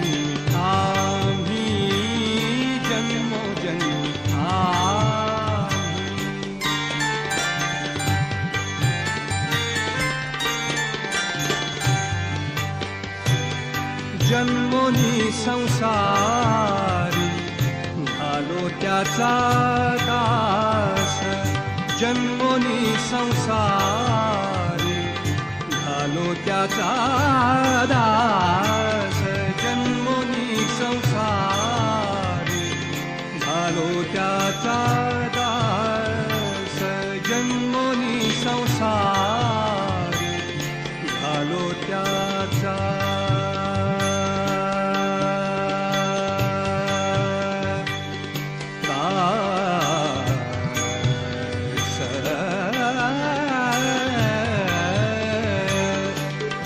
जन्मोजन्मी आम्ही जन्मोजन्मी आम्ही. जन्मोनी संसारी झालो त्याचा दास. जन्मोनी संसारी झालो त्याचा दास. झालो त्याचा दास जन्मोनी संसार झालो त्याचा दास.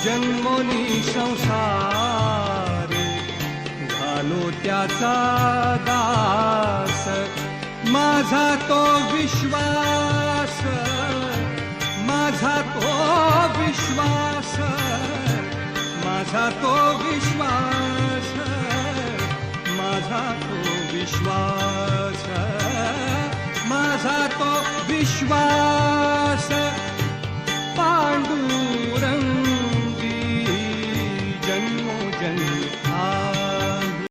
जन्मोनी संसार झालो त्याचा दास माझा तो विश्वास माझा तो विश्वास माझा तो विश्वास माझा तो विश्वास माझा तो विश्वास पाण्डुरङ्गी जन्मो जन्ता